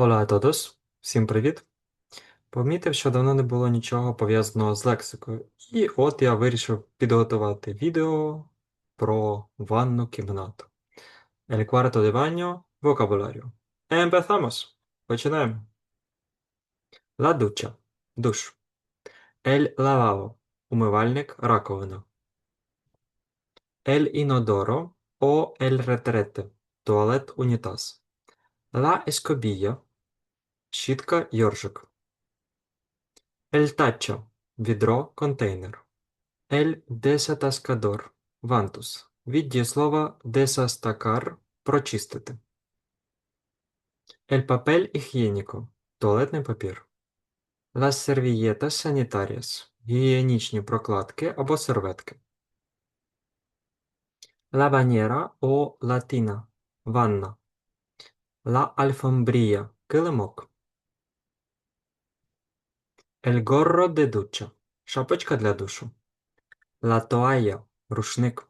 Hola a todos! Всім привіт! Помітив, що давно не було нічого пов'язаного з лексикою, і от я вирішив підготувати відео про ванну кімнату. El cuarto de baño, vocabulario. Empezamos! Починаємо. La ducha – душ. El lavabo – умивальник, раковина. El inodoro o el retrete – туалет, унітаз. La escobilla – щітка. El tacho – відро, контейнер. El desatascador – вантус. Від дієслова desastacar – прочистити. El papel higiénico – туалетний папір. Las servilletas sanitarias – гігієнічні прокладки або серветки. La bañera o la tina – ванна. La alfombría – килимок. El gorro de ducha – шапочка для душу. La toalla – рушник.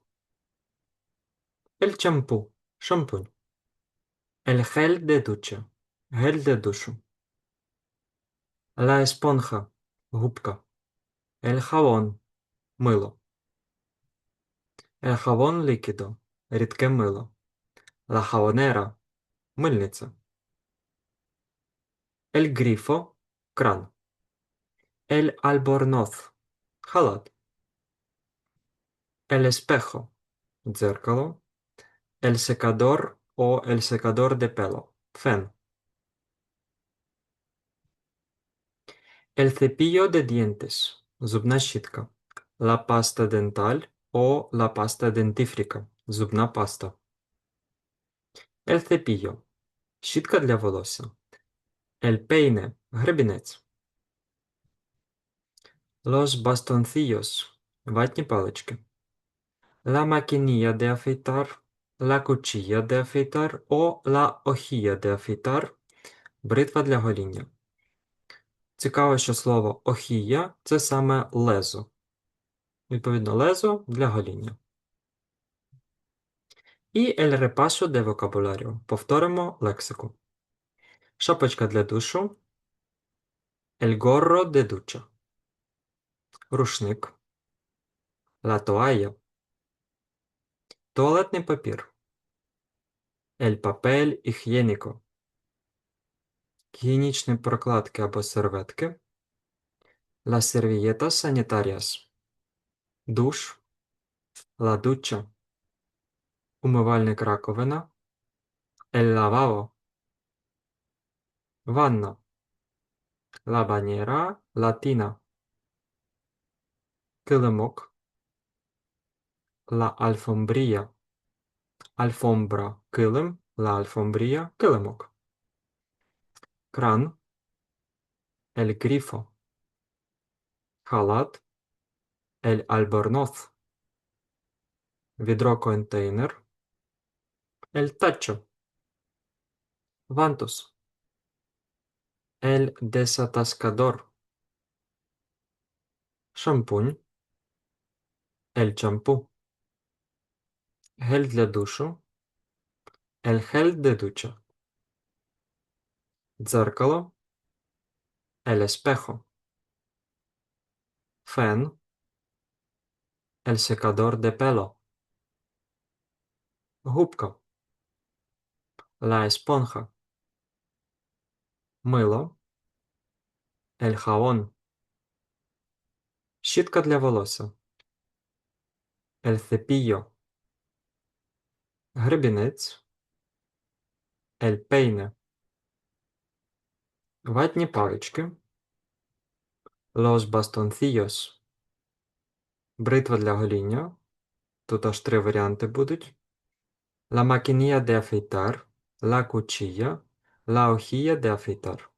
El champú – шампунь. El gel de ducha – гель для душу. La esponja – губка. El jabón – мило. El jabón líquido – рідке мило. La jabonera – мильниця. El grifo – кран. El albornoz – халат. El espejo – дзеркало. El secador o el secador de pelo – фен. El cepillo de dientes – зубна щітка. La pasta dental o la pasta dentífrica – зубна паста. El cepillo – щітка для волосся. El peine – гребінець. Los bastoncillos – ватні палички. La maquinilla de afeitar, la cuchilla de afeitar o la hojilla de afeitar – бритва для гоління. Цікаво, що слово охія – це саме лезо. Відповідно, лезо для гоління. І el repaso de vocabulario. Повторимо лексику. Шапочка для душу. El gorro de ducha. Рушник. Toalla. Туалетний папір. El papel higiénico. Гігієнічні прокладки або серветки. Las servilletas sanitarias. Душ. Ducha. Умивальник раковина. El lavabo. Ванна. La bañera latina. Килимок. La alfombría. Альфомбра – килим. La alfombría – килимок. Кран. El grifo. Халат. El albornoz. Відро-контейнер. El tacho. Вантус. El desatascador. Шампунь. El champú. Гель для душу. El gel de ducha. Дзеркало. El espejo. Фен. El secador de pelo. Губка. La esponja. Мило. El jabón. Щітка для волосся. El cepillo. Гребінець. Peine. Ватні палички. Los bastoncillos. Бритва для гоління. Тут аж три варіанти будуть. La maquinilla de afeitar. La cuchilla. La hojilla de afeitar.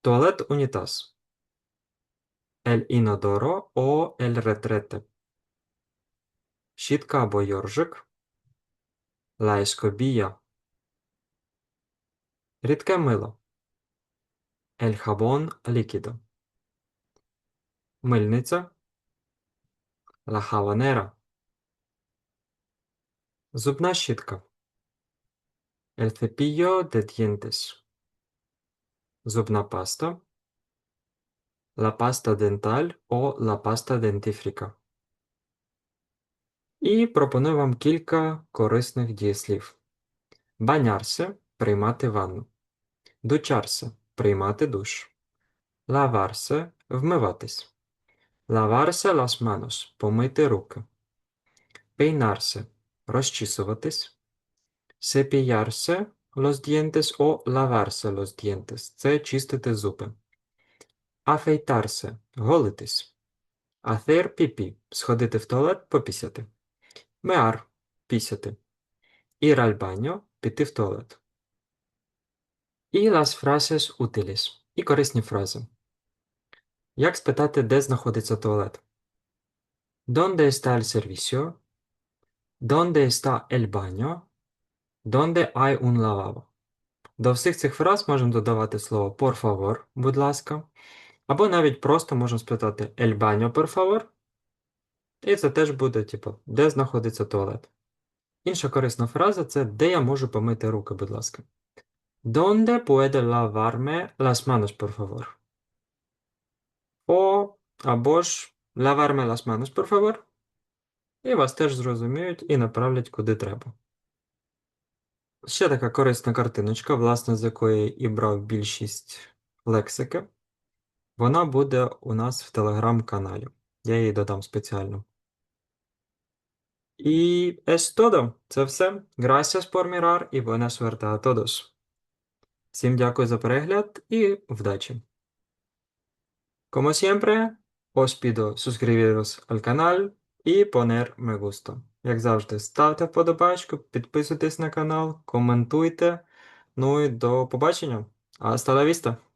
Туалет унітаз. El inodoro o el retrete. Щітка або йоржик. Escobilla. Рідке мило. Jabón líquido. Мильниця. Jabonera. Зубна щітка. Cepillo de dientes. Зубна паста. La pasta dental o la pasta dentífrica. І пропоную вам кілька корисних дієслів. Банярсе приймати ванну. Дучарсе приймати душ. Лаварсе вмиватись. Лаварсе las manos помити руки. Пейнарсе розчісуватись. Cepillarse los dientes o lavarse los dientes це чистити зуби. Afeitarse голитись. Hacer піпі сходити в туалет попісяти. Mear пісяти. Al baño піти в туалет. І las frases útiles і корисні фрази. Як спитати, де знаходиться туалет? ¿Dónde está el servicio? ¿Dónde está el baño? ¿Dónde hay un lavabo? До всіх цих фраз можемо додавати слово por favor, будь ласка, або навіть просто можемо спитати el baño, por favor. І це теж буде, типу, де знаходиться туалет. Інша корисна фраза це де я можу помити руки, будь ласка. ¿Dónde puedo lavarme las manos, por favor? О, або ж lavarme las manos, por favor. І вас теж зрозуміють і направлять куди треба. Ще така корисна картиночка, власне, з якої і брав більшість лексики. Вона буде у нас в телеграм-каналі. Я її додам спеціально. І es todo. Це все. Gracias por mirar y buena suerte a todos. Всім дякую за перегляд і вдачі. Como siempre, os pido suscribiros al canal і poner me gusta. Як завжди, ставте вподобайку, підписуйтесь на канал, коментуйте. Ну і до побачення. Hasta la vista!